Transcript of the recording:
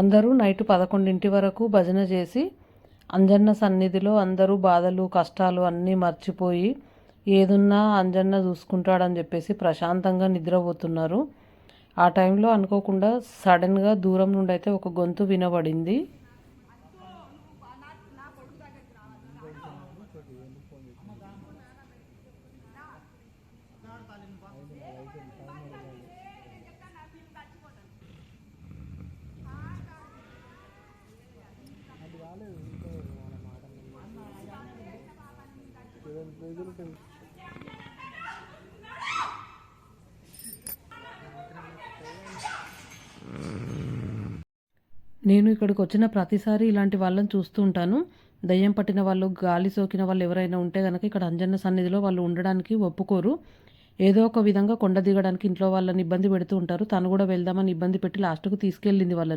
అందరూ నైట్ పదకొండింటి వరకు భజన చేసి అంజన్న సన్నిధిలో అందరూ బాధలు కష్టాలు అన్నీ మర్చిపోయి ఏదున్నా అంజన్న చూసుకుంటాడని చెప్పేసి ప్రశాంతంగా నిద్రపోతున్నారు. ఆ టైంలో అనుకోకుండా సడన్గా దూరం నుండి అయితే ఒక గొంతు వినబడింది. నేను ఇక్కడికి వచ్చిన ప్రతిసారి ఇలాంటి వాళ్ళని చూస్తూ ఉంటాను. దయ్యం పట్టిన వాళ్ళు గాలి సోకిన వాళ్ళు ఎవరైనా ఉంటే కనుక ఇక్కడ అంజన్న సన్నిధిలో వాళ్ళు ఉండడానికి ఒప్పుకోరు. ఏదో ఒక విధంగా కొండ దిగడానికి ఇంట్లో వాళ్ళని ఇబ్బంది పెడుతూ ఉంటారు. తను కూడా వెళ్దామని ఇబ్బంది పెట్టి లాస్ట్కు తీసుకెళ్ళింది వాళ్ళని.